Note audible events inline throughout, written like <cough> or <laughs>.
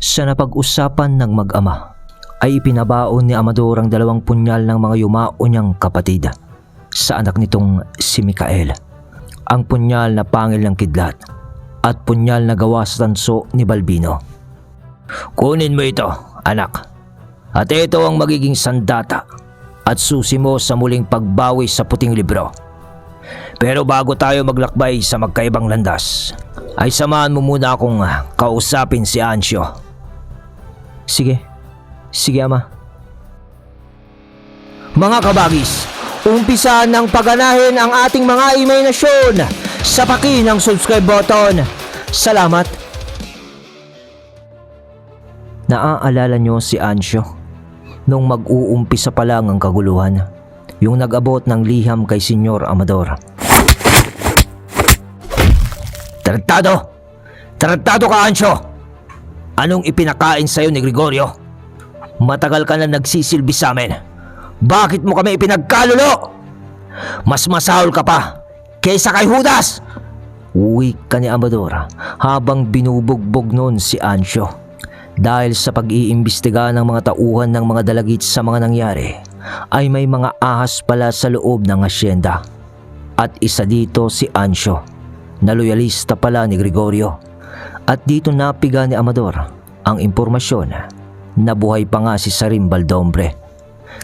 Sa napag-usapan ng mag-ama, ay ipinabaon ni Amador ang dalawang punyal ng mga yumao niyang kapatid sa anak nitong si Mikael. Ang punyal na pangil ng kidlat at punyal na gawa sa tanso ni Balbino. Kunin mo ito, anak. At ito ang magiging sandata at susi mo sa muling pagbawi sa puting libro. Pero bago tayo maglakbay sa magkaibang landas, ay samahan mo muna akong kausapin si Ansyo. Sige. Sige, Ama. Mga kabagis, umpisa ng paganahin ang ating mga imahinasyon sa paki ng subscribe button. Salamat. Naaalala nyo si Ansyo nung mag-uumpisa pa lang ang kaguluhan. Yung nag-abot ng liham kay Senyor Amador. Tarantado! Tarantado ka, Ansyo! Anong ipinakain sa'yo ni Gregorio? Matagal ka na nagsisilbi sa amin. Bakit mo kami ipinagkalulo? Mas masahol ka pa kaysa kay Judas! Uwi ka ni Amador habang binubugbog noon si Ansyo. Dahil sa pag-iimbestiga ng mga tauhan ng mga dalagit sa mga nangyari, ay may mga ahas pala sa loob ng asyenda. At isa dito si Ansyo, na loyalista pala ni Gregorio. At dito napiga ni Amador ang impormasyon na buhay pa nga si Sarim Baldombre.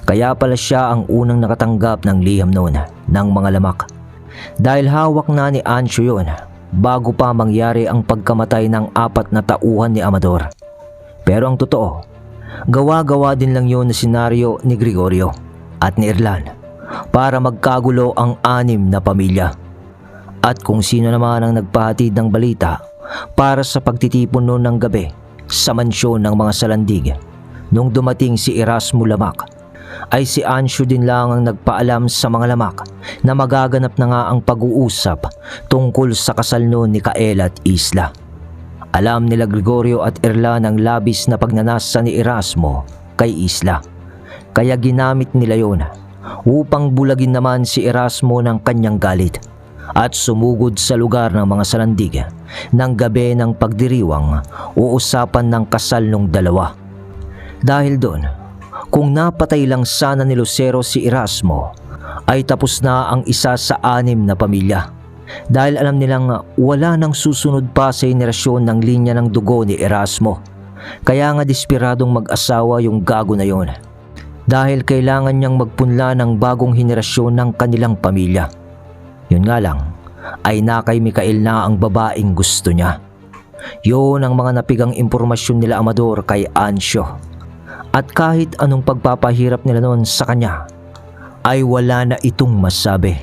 Kaya pala siya ang unang nakatanggap ng liham noon ng mga lamak. Dahil hawak na ni Ansyo yun bago pa mangyari ang pagkamatay ng apat na tauhan ni Amador. Pero ang totoo, gawa-gawa din lang yun na senaryo ni Gregorio at ni Erlan para magkagulo ang anim na pamilya. At kung sino naman ang nagpahatid ng balita para sa pagtitipon noon ng gabi sa mansyon ng mga salandig nung dumating si Erasmo Lamak ay si Ansyo din lang ang nagpaalam sa mga lamak na magaganap na nga ang pag-uusap tungkol sa kasal noon ni Kael at Isla. Alam nila Gregorio at Erlan ang labis na pagnanasa ni Erasmo kay Isla. Kaya ginamit nila yon upang bulagin naman si Erasmo ng kanyang galit at sumugod sa lugar ng mga salandig ng gabi ng pagdiriwang o usapan ng kasal ng dalawa. Dahil doon, kung napatay lang sana ni Lucero si Erasmo, ay tapos na ang isa sa anim na pamilya. Dahil alam nilang wala nang susunod pa sa henerasyon ng linya ng dugo ni Erasmo. Kaya nga despiradong mag-asawa yung gago na yon. Dahil kailangan niyang magpunla ng bagong henerasyon ng kanilang pamilya. Yun nga lang, ay na kay Mikael na ang babaeng gusto niya. Yun ang mga napigang impormasyon nila Amador kay Ansyo. At kahit anong pagpapahirap nila noon sa kanya, ay wala na itong masabi.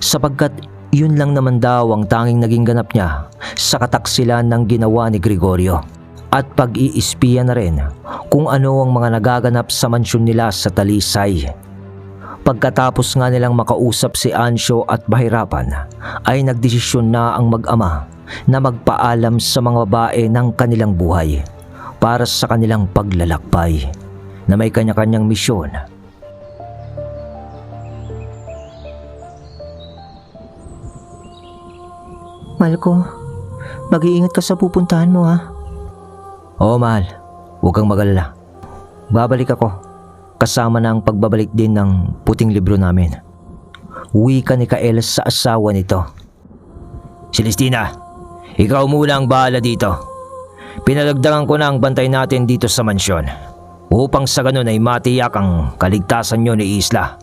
Sapagkat yun lang naman daw ang tanging naging ganap niya sa kataksilan ng ginawa ni Gregorio. At pag-iispiya na rin kung ano ang mga nagaganap sa mansyon nila sa Talisay. Pagkatapos nga nilang makausap si Ansyo at Bahirapan, ay nagdesisyon na ang mag-ama na magpaalam sa mga babae ng kanilang buhay para sa kanilang paglalakbay na may kanya-kanyang misyon Mahal ko, mag-iingat ka sa pupuntahan mo ha. Oo mahal, huwag kang magalala. Babalik ako, kasama na ang pagbabalik din ng puting libro namin. Uwi ka ni Kael sa asawa nito. Celestina, ikaw muna ang bahala dito. Pinalagdangan ko na ang bantay natin dito sa mansyon upang sa ganun ay matiyak ang kaligtasan nyo ni Isla.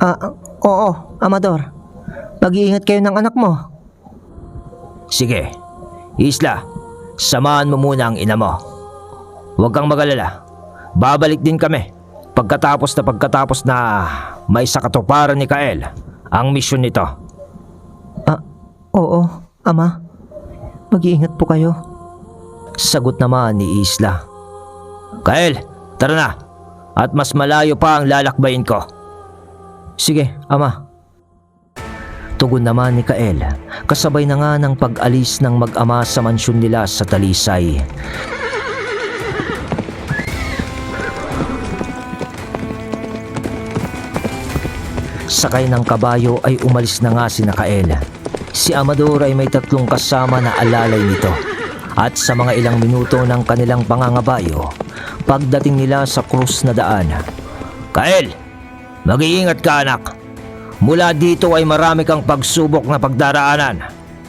Ah, ah, oo, Amador. Mag-iingat kayo ng anak mo. Sige, Isla, samahan mo muna ang ina mo. Huwag kang magalala. Babalik din kami. Pagkatapos na pagkatapos na may sakatuparan ni Kael ang misyon nito. Ah, oo, Ama. Mag-iingat po kayo. Sagot naman ni Isla. Kael, tara na. At mas malayo pa ang lalakbayin ko. Sige, Ama. Tugon naman ni Kael, kasabay na nga ng pag-alis ng mag-ama sa mansyon nila sa Talisay. Sakay ng kabayo ay umalis na nga si Nakael. Si Amador ay may tatlong kasama na alalay nito. At sa mga ilang minuto ng kanilang pangangabayo, pagdating nila sa krus na daan. Kael, mag-iingat ka anak. Mula dito ay marami kang pagsubok na pagdaraanan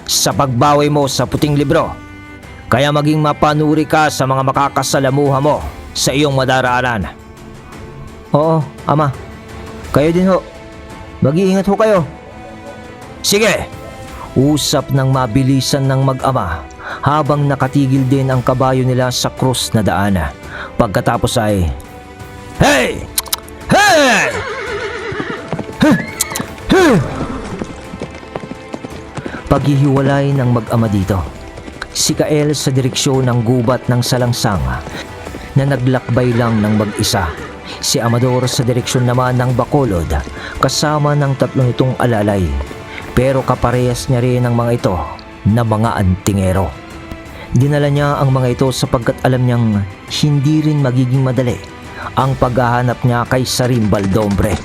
sa pagbawi mo sa puting libro. Kaya maging mapanuri ka sa mga makakasalamuha mo sa iyong madaraanan. Oo, ama. Kayo din ho. Mag-iingat ho kayo. Sige! Usap ng mabilisan ng mag-ama habang nakatigil din ang kabayo nila sa krus na daan. Pagkatapos ay... Hey! Hey! Paghihiwalay ng mag-ama dito. Si Kael sa direksyon ng gubat ng salangsang na naglakbay lang ng mag-isa. Si Amador sa direksyon naman ng Bacolod kasama ng tatlo nitong alalay. Pero kaparehas niya rin ang mga ito na mga antingero. Dinala niya ang mga ito sapagkat alam niyang hindi rin magiging madali ang paghahanap niya kay Sarim Baldombre.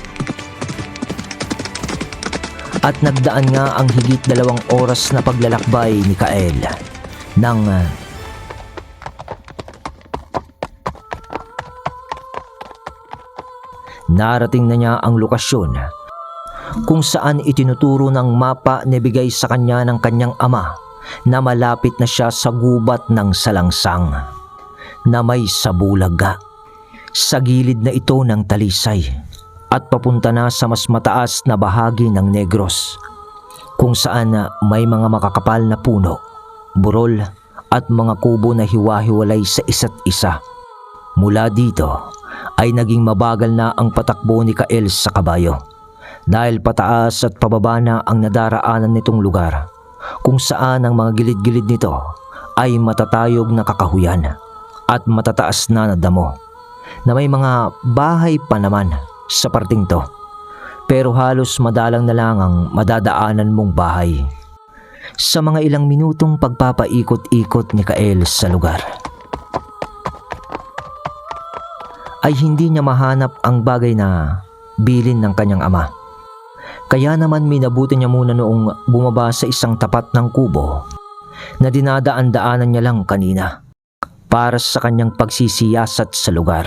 At nagdaan nga ang higit dalawang oras na paglalakbay ni Kael ng Narating na niya ang lokasyon kung saan itinuturo ng mapa na bigay sa kanya ng kanyang ama na malapit na siya sa gubat ng salangsang na may sabulaga sa gilid na ito ng talisay at papunta na sa mas mataas na bahagi ng Negros kung saan may mga makakapal na puno, burol at mga kubo na hiwa-hiwalay sa isa't isa. Mula dito ay naging mabagal na ang patakbo ni Kael sa kabayo. Dahil pataas at pababa na ang nadaraanan nitong lugar kung saan ang mga gilid-gilid nito ay matatayog na kakahuyan at matataas na na damo na may mga bahay pa naman sa parting to. Pero halos madalang na lang ang madadaanan mong bahay sa mga ilang minutong pagpapaikot-ikot ni Kael sa lugar ay hindi niya mahanap ang bagay na bilin ng kanyang ama. Kaya naman minabuti niya muna noong bumaba sa isang tapat ng kubo na dinadaan-daanan niya lang kanina para sa kanyang pagsisiyasat sa lugar.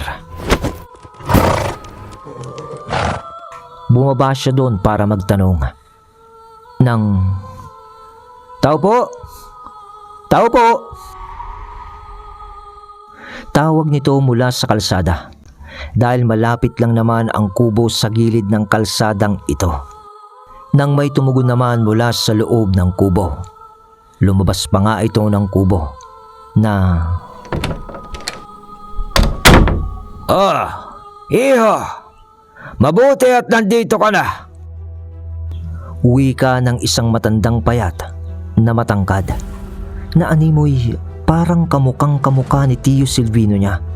Bumaba siya doon para magtanong ng Tao po! Tao po! Tawag nito mula sa kalsada dahil malapit lang naman ang kubo sa gilid ng kalsadang ito. Nang may tumugon naman mula sa loob ng kubo. Lumabas pa nga ito ng kubo na... Ah, iho! Mabuti at nandito ka na! Wika ng isang matandang payat na matangkad na animoy parang kamukang kamukha ni Tio Silvino niya.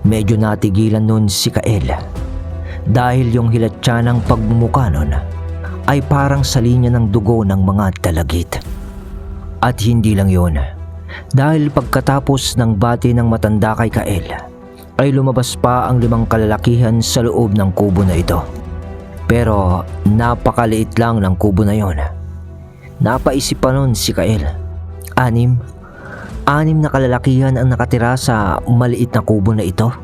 Medyo natigilan nun si Kael dahil yung hilatsa ng pagmumukha nun ay parang sa linya ng dugo ng mga dalagit. At hindi lang yun, dahil pagkatapos ng bati ng matanda kay Kael, ay lumabas pa ang limang kalalakihan sa loob ng kubo na ito. Pero napakaliit lang ng kubo na yon. Napaisip pa nun si Kael. Anim anim na kalalakihan ang nakatira sa maliit na kubo na ito.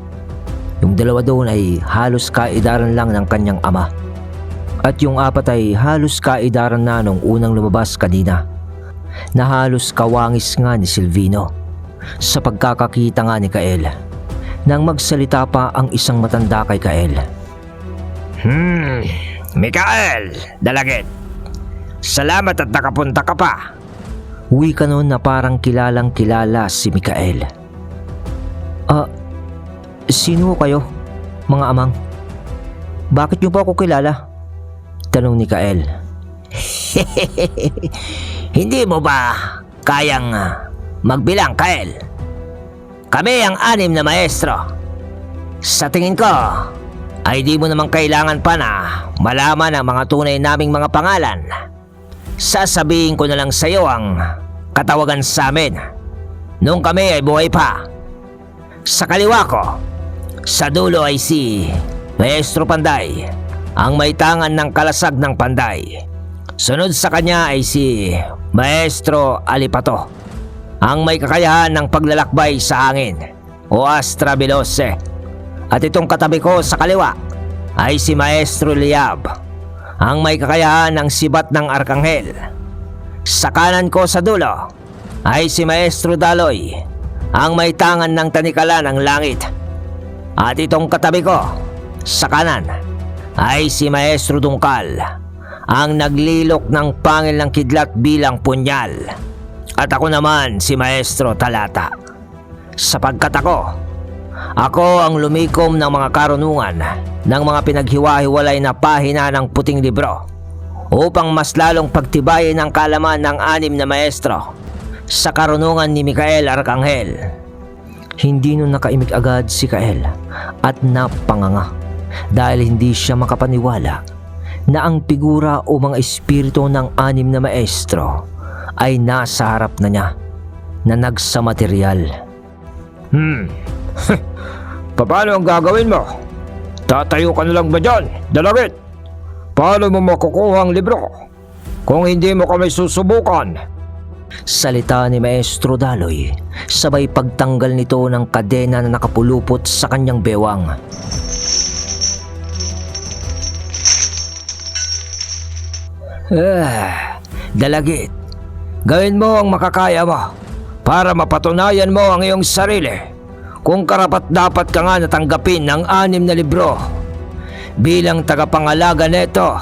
Yung dalawa doon ay halos kaidaran lang ng kanyang ama. At yung apat ay halos kaidaran na nung unang lumabas kanina. Na halos kawangis nga ni Silvino. Sa pagkakakita nga ni Kael. Nang magsalita pa ang isang matanda kay Kael. Hmm, Mikael, dalagit. Salamat at nakapunta ka pa. Uwi ka noon na parang kilalang kilala si Mikael. Ah, sino kayo, mga amang? Bakit niyo po ako kilala? Tanong ni Kael. <laughs> Hindi mo ba kayang ah, magbilang, Kael? Kami ang anim na maestro. Sa tingin ko, ay di mo naman kailangan pa na malaman ang mga tunay naming mga pangalan. Sasabihin ko na lang sa iyo ang katawagan sa amin. Nung kami ay buhay pa. Sa kaliwa ko, sa dulo ay si Maestro Panday, ang may tangan ng kalasag ng Panday. Sunod sa kanya ay si Maestro Alipato. ang may kakayahan ng paglalakbay sa hangin o Astra Veloce. At itong katabi ko sa kaliwa ay si Maestro Liab, ang may kakayahan ng sibat ng Arkanghel. Sa kanan ko sa dulo ay si Maestro Daloy, ang may tangan ng tanikala ng langit. At itong katabi ko sa kanan ay si Maestro Dungkal, ang naglilok ng pangil ng kidlat bilang punyal. At ako naman si Maestro Talata. Sapagkat ako, ako ang lumikom ng mga karunungan ng mga pinaghiwa-hiwalay na pahina ng puting libro upang mas lalong pagtibayin ang kalaman ng anim na maestro sa karunungan ni Mikael Arcangel. Hindi nun nakaimik agad si Kael at napanganga dahil hindi siya makapaniwala na ang figura o mga espiritu ng anim na maestro ay nasa harap na niya na nagsamaterial. Hmm, <laughs> paano ang gagawin mo? Tatayo ka na lang ba dyan, dalawit? Paano mo makukuha ang libro? Kung hindi mo kami susubukan. Salita ni Maestro Daloy, sabay pagtanggal nito ng kadena na nakapulupot sa kanyang bewang. Ah, dalagit, gawin mo ang makakaya mo para mapatunayan mo ang iyong sarili kung karapat dapat ka nga natanggapin ng anim na libro bilang tagapangalaga neto.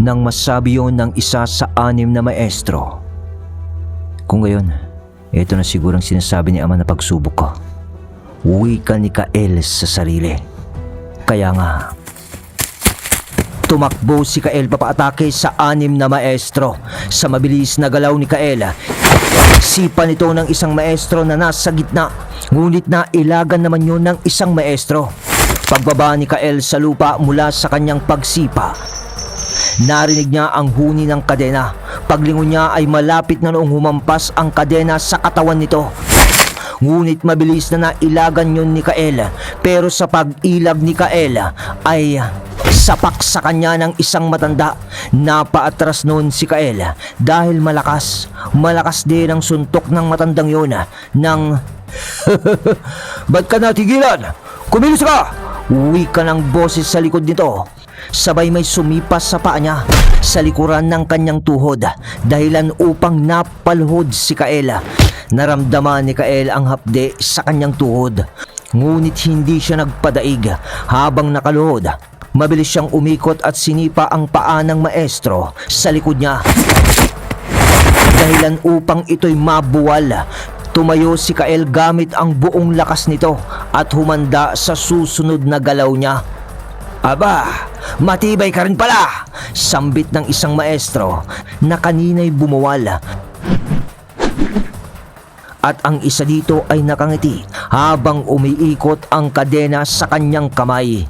Nang masabi yun ng isa sa anim na maestro. Kung gayon, ito na sigurang sinasabi ni Ama na pagsubok ko. Uwi ka ni Kael sa sarili. Kaya nga, tumakbo si Kael papaatake sa anim na maestro. Sa mabilis na galaw ni Kael, sipa nito ng isang maestro na nasa gitna. Ngunit na ilagan naman yun ng isang maestro. Pagbaba ni Kael sa lupa mula sa kanyang pagsipa, Narinig niya ang huni ng kadena. Paglingon niya ay malapit na noong humampas ang kadena sa katawan nito. Ngunit mabilis na nailagan yun ni Kael. Pero sa pag-ilag ni Kael ay sapak sa kanya ng isang matanda. Napaatras noon si Kael dahil malakas. Malakas din ang suntok ng matandang yun nang <laughs> Ba't ka natigilan? Kumilos ka! Uwi ka ng boses sa likod nito. Sabay may sumipas sa paa niya sa likuran ng kanyang tuhod dahilan upang napalhod si Kaela. Naramdaman ni Kael ang hapde sa kanyang tuhod. Ngunit hindi siya nagpadaig habang nakaluhod. Mabilis siyang umikot at sinipa ang paa ng maestro sa likod niya. Dahilan upang ito'y mabuwal Tumayo si Kael gamit ang buong lakas nito at humanda sa susunod na galaw niya. Aba, matibay ka rin pala! Sambit ng isang maestro na kanina'y bumuwal. At ang isa dito ay nakangiti habang umiikot ang kadena sa kanyang kamay.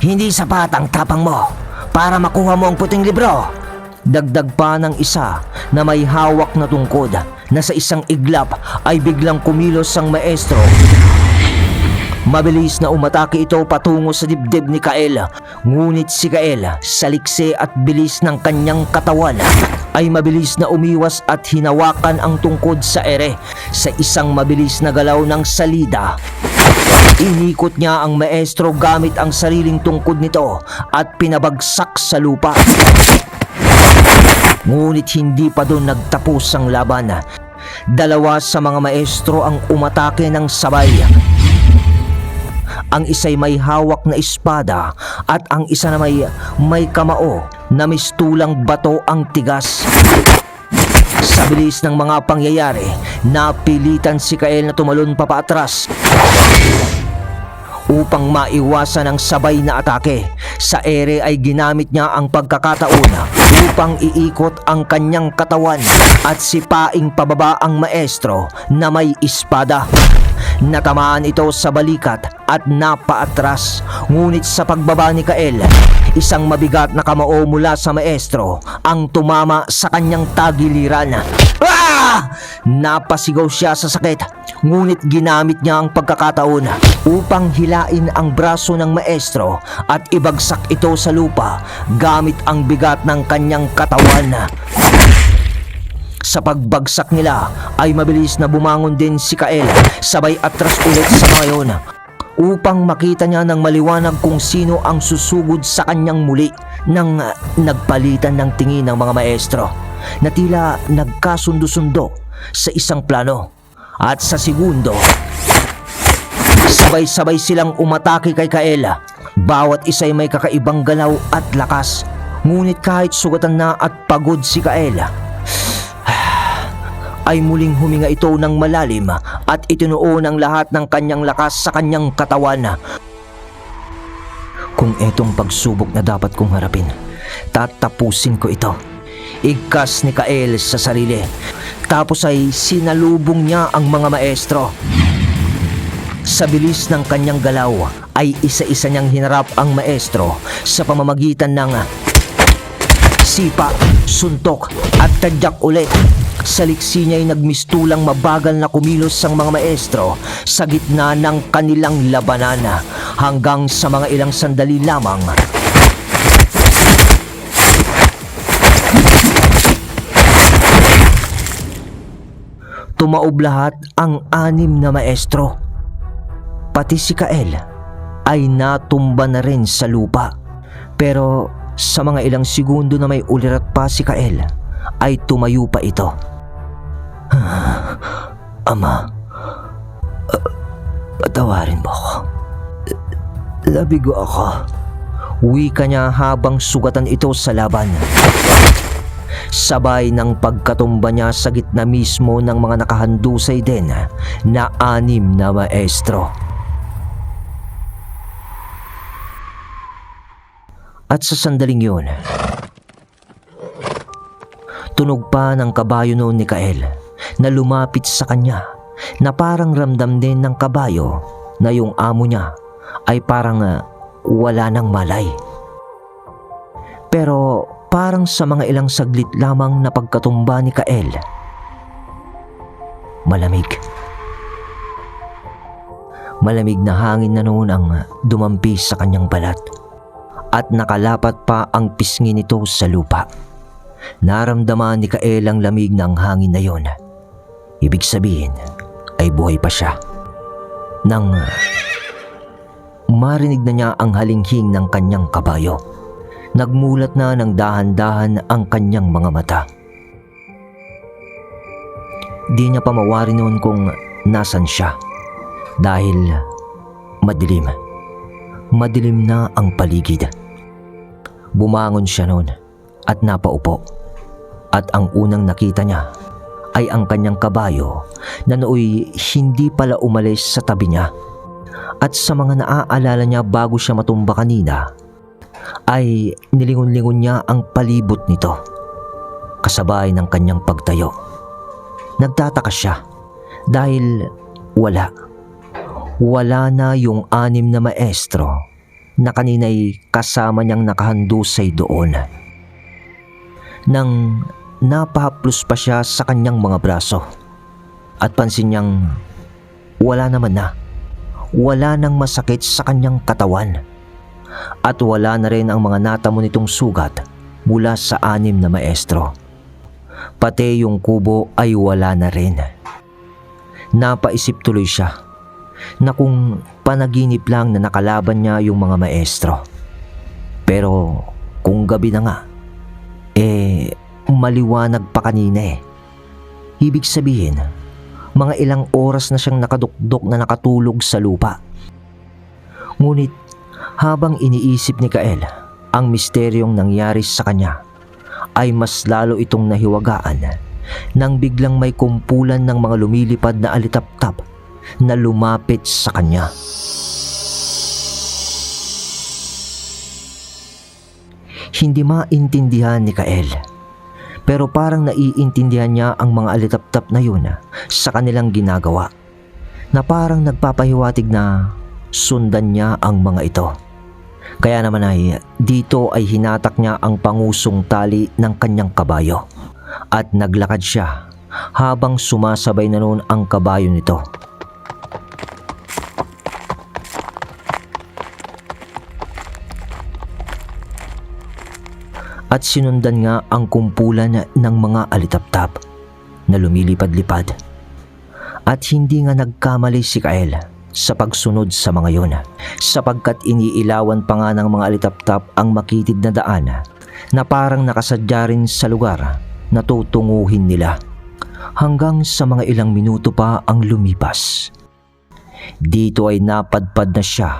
Hindi sapat ang tapang mo para makuha mo ang puting libro. Dagdag pa ng isa na may hawak na tungkod na sa isang iglap ay biglang kumilos ang maestro Mabilis na umatake ito patungo sa dibdib ni Kael. Ngunit si Kael, sa likse at bilis ng kanyang katawan, ay mabilis na umiwas at hinawakan ang tungkod sa ere sa isang mabilis na galaw ng salida. Inikot niya ang maestro gamit ang sariling tungkod nito at pinabagsak sa lupa. Ngunit hindi pa doon nagtapos ang laban. Dalawa sa mga maestro ang umatake ng sabay. Ang isa'y may hawak na espada at ang isa na may may kamao na mistulang bato ang tigas. Sa bilis ng mga pangyayari, napilitan si Kael na tumalon pa paatras upang maiwasan ang sabay na atake. Sa ere ay ginamit niya ang pagkakataon upang iikot ang kanyang katawan at sipaing pababa ang maestro na may espada. Natamaan ito sa balikat at napaatras. Ngunit sa pagbaba ni Kael, isang mabigat na kamao mula sa maestro ang tumama sa kanyang tagiliran. Ah! Napasigaw siya sa sakit. Ngunit ginamit niya ang pagkakataon upang hilain ang braso ng maestro at ibagsak ito sa lupa gamit ang bigat ng kanyang katawan. Sa pagbagsak nila ay mabilis na bumangon din si Kael sabay atras ulit sa mga upang makita niya ng maliwanag kung sino ang susugod sa kanyang muli nang ah, nagpalitan ng tingin ng mga maestro na tila nagkasundo-sundo sa isang plano. At sa segundo sabay-sabay silang umatake kay Kaela bawat isa'y may kakaibang galaw at lakas. Ngunit kahit sugatan na at pagod si Kaela ay muling huminga ito ng malalim at itinuo ng lahat ng kanyang lakas sa kanyang katawan. Kung etong pagsubok na dapat kong harapin, tatapusin ko ito. Igkas ni Kael sa sarili. Tapos ay sinalubong niya ang mga maestro. Sa bilis ng kanyang galaw ay isa-isa niyang hinarap ang maestro sa pamamagitan ng sipa, suntok at tadyak ulit. Sa liksi niya ay nagmistulang mabagal na kumilos ang mga maestro sa gitna ng kanilang labanan hanggang sa mga ilang sandali lamang. Tumaob lahat ang anim na maestro. Pati si Kael ay natumba na rin sa lupa. Pero sa mga ilang segundo na may ulirat pa si Kael, ay tumayo pa ito. Ama, uh, patawarin mo ako. Labigo ako. Wika niya habang sugatan ito sa laban. Sabay ng pagkatumba niya sa gitna mismo ng mga nakahandusay din na anim na maestro. At sa sandaling yun, tunog pa ng kabayo noon ni Kael na lumapit sa kanya na parang ramdam din ng kabayo na yung amo niya ay parang ah, wala ng malay. Pero parang sa mga ilang saglit lamang na pagkatumba ni Kael, malamig. Malamig na hangin na noon ang dumampi sa kanyang balat at nakalapat pa ang pisngi nito sa lupa. Naramdaman ni Kael ang lamig ng hangin na yon. Ibig sabihin ay buhay pa siya. Nang marinig na niya ang halinghing ng kanyang kabayo. Nagmulat na ng dahan-dahan ang kanyang mga mata. Di niya pa mawari noon kung nasan siya dahil madilim. Madilim na ang paligid. Bumangon siya noon at napaupo. At ang unang nakita niya ay ang kanyang kabayo na nooy hindi pala umalis sa tabi niya. At sa mga naaalala niya bago siya matumba kanina, ay nilingon-lingon niya ang palibot nito. Kasabay ng kanyang pagtayo. Nagtataka siya dahil wala. Wala na yung anim na maestro na kanina'y kasama niyang nakahandusay doon. Nang napahaplos pa siya sa kanyang mga braso at pansin niyang wala naman na. Wala nang masakit sa kanyang katawan at wala na rin ang mga natamo nitong sugat mula sa anim na maestro. Pati yung kubo ay wala na rin. Napaisip tuloy siya na kung panaginip lang na nakalaban niya yung mga maestro. Pero kung gabi na nga, eh maliwanag pa kanina eh. Ibig sabihin, mga ilang oras na siyang nakadukdok na nakatulog sa lupa. Ngunit habang iniisip ni Kael ang misteryong nangyari sa kanya, ay mas lalo itong nahiwagaan nang biglang may kumpulan ng mga lumilipad na alitap-tap na lumapit sa kanya. Hindi maintindihan ni Kael. Pero parang naiintindihan niya ang mga alitap-tap na yun sa kanilang ginagawa. Na parang nagpapahiwatig na sundan niya ang mga ito. Kaya naman ay dito ay hinatak niya ang pangusong tali ng kanyang kabayo. At naglakad siya habang sumasabay na noon ang kabayo nito. At sinundan nga ang kumpulan ng mga alitaptap. na lumilipad-lipad. At hindi nga nagkamali si Kael sa pagsunod sa mga yon sapagkat iniilawan pa nga ng mga alitaptap ang makitid na daan na parang nakasadya rin sa lugar na tutunguhin nila hanggang sa mga ilang minuto pa ang lumipas. Dito ay napadpad na siya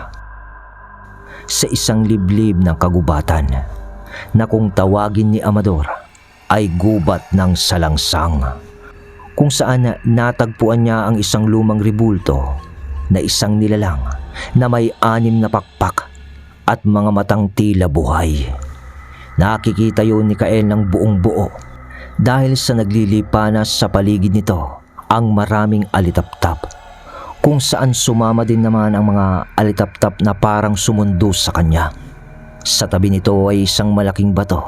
sa isang liblib ng kagubatan na kung tawagin ni Amador ay gubat ng salangsang kung saan natagpuan niya ang isang lumang ribulto na isang nilalang na may anim na pakpak at mga matang tila buhay. Nakikita yun ni Kael ng buong buo dahil sa naglilipanas sa paligid nito ang maraming alitaptap kung saan sumama din naman ang mga alitaptap na parang sumundo sa kanya. Sa tabi nito ay isang malaking bato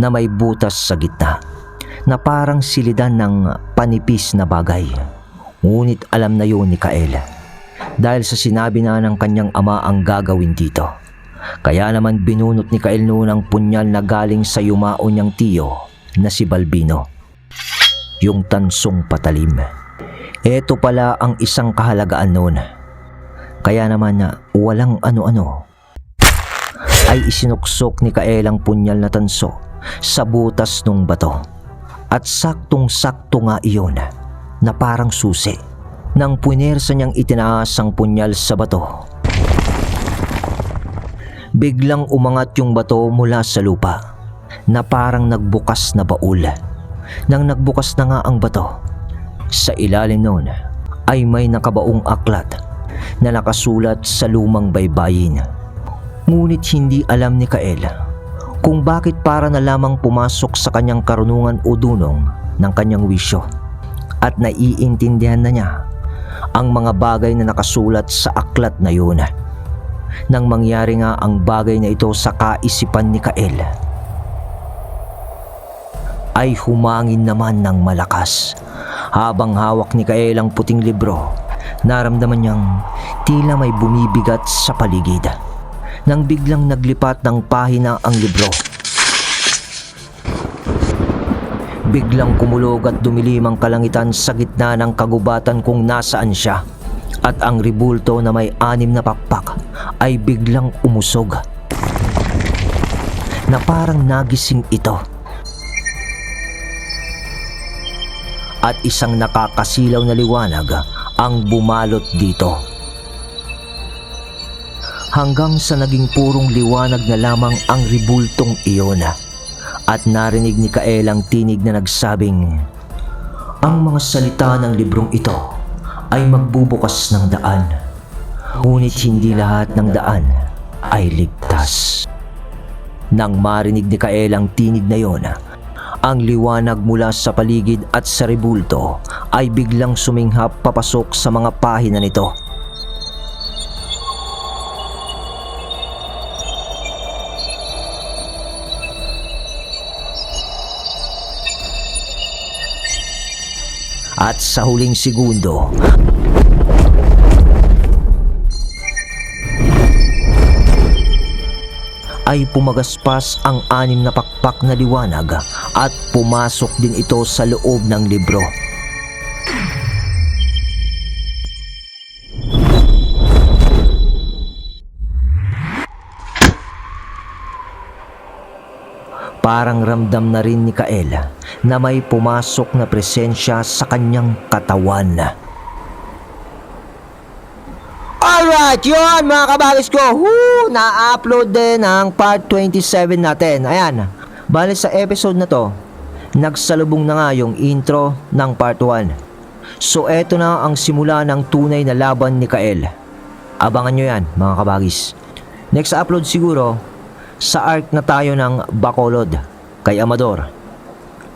na may butas sa gitna na parang silidan ng panipis na bagay. Ngunit alam na yun ni Kael dahil sa sinabi na ng kanyang ama ang gagawin dito. Kaya naman binunot ni Kael noon ang punyal na galing sa yumao niyang tiyo na si Balbino. Yung tansong patalim. Ito pala ang isang kahalagaan noon. Kaya naman na walang ano-ano ay isinuksok ni Kael ang punyal na tanso sa butas ng bato. At saktong-sakto nga iyon na parang susi nang punersa niyang itinaas ang punyal sa bato. Biglang umangat yung bato mula sa lupa na parang nagbukas na baul. Nang nagbukas na nga ang bato, sa ilalim noon ay may nakabaong aklat na nakasulat sa lumang baybayin. Ngunit hindi alam ni Kael kung bakit para na lamang pumasok sa kanyang karunungan o dunong ng kanyang wisyo at naiintindihan na niya ang mga bagay na nakasulat sa aklat na yun. Nang mangyari nga ang bagay na ito sa kaisipan ni Kael, ay humangin naman ng malakas. Habang hawak ni Kael ang puting libro, naramdaman niyang tila may bumibigat sa paligid. Nang biglang naglipat ng pahina ang libro. Biglang kumulog at dumilim ang kalangitan sa gitna ng kagubatan kung nasaan siya. At ang ribulto na may anim na pakpak ay biglang umusog. Na parang nagising ito. At isang nakakasilaw na liwanag ang bumalot dito. Hanggang sa naging purong liwanag na lamang ang ribultong iyon. At narinig ni Kael ang tinig na nagsabing, Ang mga salita ng librong ito ay magbubukas ng daan. Ngunit hindi lahat ng daan ay ligtas. Nang marinig ni Kael ang tinig na yon, ang liwanag mula sa paligid at sa ribulto ay biglang suminghap papasok sa mga pahina nito. At sa huling segundo, ay pumagaspas ang anim na pakpak na liwanag at pumasok din ito sa loob ng libro. Parang ramdam na rin ni Kael na may pumasok na presensya sa kanyang katawan. Alright, yun mga kabagis ko. Woo! Na-upload din ang part 27 natin. Ayan. Bale sa episode na to, nagsalubong na nga yung intro ng part 1. So eto na ang simula ng tunay na laban ni Kael. Abangan nyo yan mga kabagis. Next upload siguro, sa arc na tayo ng Bacolod kay Amador.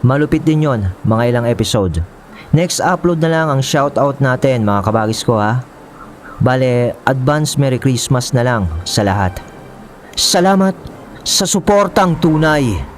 Malupit din yon mga ilang episode. Next upload na lang ang shoutout natin mga kabagis ko ha. Bale, advance Merry Christmas na lang sa lahat. Salamat sa suportang tunay.